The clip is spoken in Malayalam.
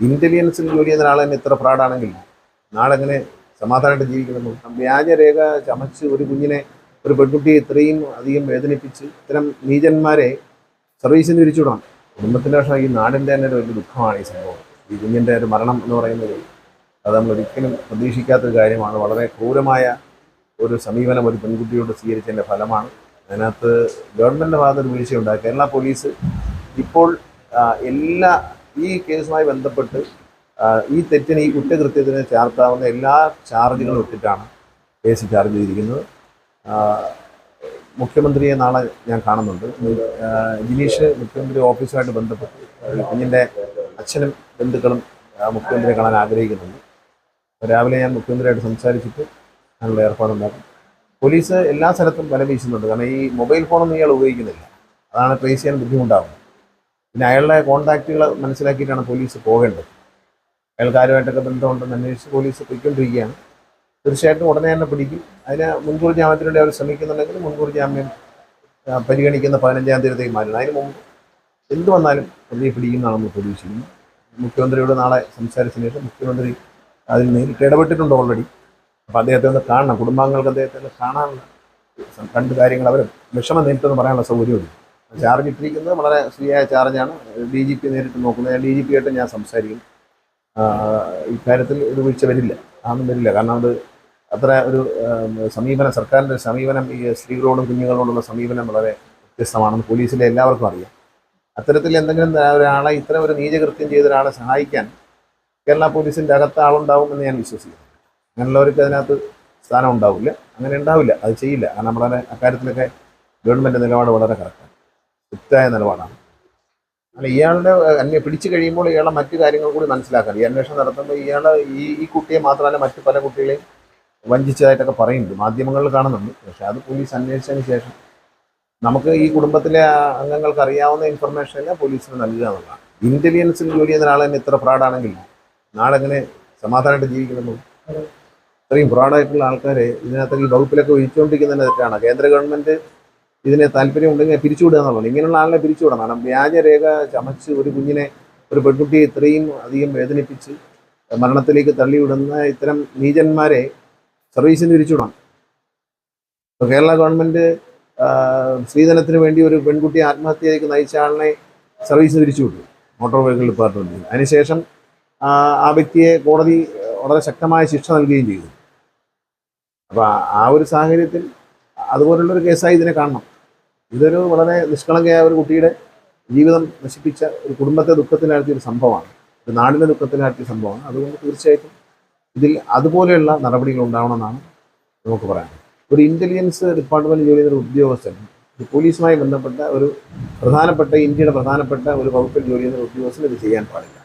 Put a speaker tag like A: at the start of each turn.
A: ഇന്റലിജൻസിൽ ജോലി ചെയ്യുന്ന ഒരാൾ തന്നെ ഇത്ര ഫ്രോഡാണെങ്കിൽ നാളെങ്ങനെ സമാധാനമായിട്ട് ജീവിക്കുന്നു വ്യാജരേഖ ചമച്ച് ഒരു കുഞ്ഞിനെ ഒരു പെൺകുട്ടിയെ ഇത്രയും അധികം വേദനിപ്പിച്ച് ഇത്തരം നീചന്മാരെ സർവീസിൽ നിന്ന് തിരിച്ചുവിടണം കുടുംബത്തിന്റെ പക്ഷേ ഈ നാടിന്റെ തന്നെ ഒരു വലിയ ദുഃഖമാണ് ഈ സംഭവം. ഈ കുഞ്ഞിന്റെ ഒരു മരണം എന്ന് പറയുന്നത് അത് നമ്മൾ ഒരിക്കലും പ്രതീക്ഷിക്കാത്തൊരു കാര്യമാണ്. വളരെ ക്രൂരമായ ഒരു സമീപനം ഒരു പെൺകുട്ടിയോട് സ്വീകരിച്ചതിന്റെ ഫലമാണ്. അതിനകത്ത് ഗവൺമെന്റിന്റെ ഭാഗത്ത് ഒരു വീഴ്ചയുണ്ടായി. കേരള പോലീസ് ഇപ്പോൾ എല്ലാ ഈ കേസുമായി ബന്ധപ്പെട്ട് ഈ തെറ്റിന് ഈ കുറ്റകൃത്യത്തിന് ചേർത്താവുന്ന എല്ലാ ചാർജുകളും ഇട്ടിട്ടാണ് കേസ് ചാർജ് ചെയ്തിരിക്കുന്നത്. മുഖ്യമന്ത്രിയെ നാളെ ഞാൻ കാണുന്നുണ്ട്. ജിനീഷ് മുഖ്യമന്ത്രി ഓഫീസുമായിട്ട് ബന്ധപ്പെട്ട് കുഞ്ഞിന്റെ അച്ഛനും ബന്ധുക്കളും മുഖ്യമന്ത്രിയെ കാണാൻ ആഗ്രഹിക്കുന്നുണ്ട്. രാവിലെ ഞാൻ മുഖ്യമന്ത്രിയായിട്ട് സംസാരിച്ചിട്ട് അതിനുള്ള ഏർപ്പാടുണ്ടാക്കും പോലീസ് എല്ലാ സ്ഥലത്തും വല വീശുന്നുണ്ട് കാരണം ഈ മൊബൈൽ ഫോണൊന്നും ഇയാൾ ഉപയോഗിക്കുന്നില്ല. അതാണ് ട്രേസ് ചെയ്യാൻ ബുദ്ധിമുട്ടാകുന്നത് പിന്നെ അയാളുടെ കോൺടാക്റ്റുകൾ മനസ്സിലാക്കിയിട്ടാണ് പോലീസ് പോകേണ്ടത്. അയാൾക്കാരുമായിട്ടൊക്കെ ബന്ധമുണ്ടെന്ന് അന്വേഷിച്ച് പോലീസ് പോയിക്കൊണ്ടിരിക്കുകയാണ്. തീർച്ചയായിട്ടും ഉടനെ തന്നെ പിടിക്കും. അതിന് മുൻകൂർ ജാമ്യത്തിന് വേണ്ടി അവർ ശ്രമിക്കുന്നുണ്ടെങ്കിൽ മുൻകൂർ ജാമ്യം പരിഗണിക്കുന്ന പതിനഞ്ചാം തീയതിയിലേക്ക് മാറ്റണം. അതിന് മുമ്പ് എന്ത് വന്നാലും പ്രതിയെ പിടിക്കുന്നതാണ് നമ്മൾ പ്രതീക്ഷിക്കുന്നത് മുഖ്യമന്ത്രിയോട് നാളെ സംസാരിച്ചതിന് ശേഷം മുഖ്യമന്ത്രി അതിൽ നേരിട്ട് ഇടപെട്ടിട്ടുണ്ട് ഓൾറെഡി അപ്പോൾ അദ്ദേഹത്തെ ഒന്ന് കാണണം. കുടുംബാംഗങ്ങൾക്ക് അദ്ദേഹത്തെ ഒന്ന് കാണാനുള്ള രണ്ട് കാര്യങ്ങൾ അവർ വിഷമം നേരിട്ടെന്ന് പറയാനുള്ള സൗകര്യമുണ്ട്. ചാർജ് ഇട്ടിരിക്കുന്നത് വളരെ ശരിയായ ചാർജാണ്. ഡി ജി പി നേരിട്ട് നോക്കുന്നത്. ഡി ജി പി ആയിട്ട് ഞാൻ സംസാരിക്കും. ഇക്കാര്യത്തിൽ ഇത് വീഴ്ച വരില്ല. അതൊന്നും വരില്ല. കാരണം അത് അത്ര ഒരു സമീപനം സർക്കാരിന്റെ സമീപനം ഈ സ്ത്രീകളോടും കുഞ്ഞുങ്ങളോടുള്ള സമീപനം വളരെ വ്യത്യസ്തമാണെന്ന് പോലീസിലെ എല്ലാവർക്കും അറിയാം. അത്തരത്തിൽ എന്തെങ്കിലും ഒരാളെ ഇത്ര ഒരു നീചകൃത്യം ചെയ്ത ഒരാളെ സഹായിക്കാൻ കേരള പോലീസിന്റെ അകത്ത് ആളുണ്ടാവുമെന്ന് ഞാൻ വിശ്വസിക്കുന്നു. അങ്ങനെയുള്ളവർക്ക് അതിനകത്ത് സ്ഥാനം ഉണ്ടാവില്ല. അങ്ങനെ ഉണ്ടാവില്ല. അത് ചെയ്യില്ല. കാരണം നമ്മളെ അക്കാര്യത്തിലൊക്കെ ഗവൺമെന്റ് നിലപാട് വളരെ കറക്റ്റാണ് തെറ്റായ നിലപാടാണ്. അല്ല ഇയാളുടെ അന്വേ പിടിച്ചു കഴിയുമ്പോൾ ഇയാളെ മറ്റു കാര്യങ്ങൾ കൂടി മനസ്സിലാക്കാൻ ഈ അന്വേഷണം നടത്തുമ്പോൾ ഇയാൾ ഈ ഈ കുട്ടിയെ മാത്രമല്ല മറ്റു പല കുട്ടികളെയും വഞ്ചിച്ചതായിട്ടൊക്കെ പറയുന്നുണ്ട്. മാധ്യമങ്ങളിൽ കാണുന്നുണ്ട്. പക്ഷെ അത് പോലീസ് അന്വേഷിച്ചതിന് ശേഷം നമുക്ക് ഈ കുടുംബത്തിലെ അംഗങ്ങൾക്ക് അറിയാവുന്ന ഇൻഫർമേഷൻ പോലീസിന് നൽകുക എന്നുള്ളതാണ്. ഇന്റലിജൻസിൽ ജോലി ചെയ്യുന്ന ആൾ തന്നെ ഇത്ര ഫ്രോഡാണെങ്കിൽ നാളെ എങ്ങനെ സമാധാനമായിട്ട് ജീവിക്കുന്നു ഇത്രയും ഫ്രോഡായിട്ടുള്ള ആൾക്കാരെ ഇതിനകത്ത് ഈ വകുപ്പിലൊക്കെ ഒഴിച്ചുകൊണ്ടിരിക്കുന്നതിന് തെറ്റാണ്. കേന്ദ്ര ഗവൺമെന്റ് ഇതിനെ താല്പര്യം ഉണ്ടെങ്കിൽ പിരിച്ചുവിടുക എന്നുള്ളത് ഇങ്ങനെയുള്ള ആളിനെ പിരിച്ചുവിടണം. കാരണം വ്യാജരേഖ ചമച്ച് ഒരു കുഞ്ഞിനെ ഒരു പെൺകുട്ടിയെ ഇത്രയും അധികം വേദനിപ്പിച്ച് മരണത്തിലേക്ക് തള്ളിവിടുന്ന ഇത്തരം നീചന്മാരെ സർവീസിൽ നിന്ന് തിരിച്ചുവിടണം ഇപ്പോൾ കേരള ഗവൺമെന്റ് ആ, സ്ത്രീധനത്തിന് വേണ്ടി ഒരു പെൺകുട്ടിയെ ആത്മഹത്യയിലേക്ക് നയിച്ച ആളിനെ സർവീസിൽ തിരിച്ചുവിട്ടു മോട്ടോർ വെഹിക്കിൾ ഡിപ്പാർട്ട്മെന്റിൽ അതിനുശേഷം ആ വ്യക്തിയെ കോടതി വളരെ ശക്തമായ ശിക്ഷ നൽകുകയും ചെയ്തു. അപ്പോൾ ആ ഒരു സാഹചര്യത്തിൽ അതുപോലുള്ളൊരു കേസായി ഇതിനെ കാണണം. ഇതൊരു വളരെ നിഷ്കളങ്കയായ ഒരു കുട്ടിയുടെ ജീവിതം നശിപ്പിച്ച ഒരു കുടുംബത്തെ ദുഃഖത്തിനാഴ്ത്തിയ ഒരു സംഭവമാണ്. ഒരു നാടിനെ ദുഃഖത്തിനാഴ്ത്തിയ സംഭവമാണ്. അതുകൊണ്ട് തീർച്ചയായിട്ടും ഇതിൽ അതുപോലെയുള്ള നടപടികൾ ഉണ്ടാവണമെന്നാണ് നമുക്ക് പറയാൻ ഒരു ഇന്റലിജൻസ് ഡിപ്പാർട്ട്മെന്റ് ജോലി ചെയ്യുന്ന ഒരു ഉദ്യോഗസ്ഥൻ പോലീസുമായി ബന്ധപ്പെട്ട ഒരു പ്രധാനപ്പെട്ട ഇന്ത്യയുടെ പ്രധാനപ്പെട്ട ഒരു വകുപ്പിൽ ജോലി ചെയ്യുന്ന ഒരു ഉദ്യോഗസ്ഥൻ ഇത് ചെയ്യാൻ പാടില്ല.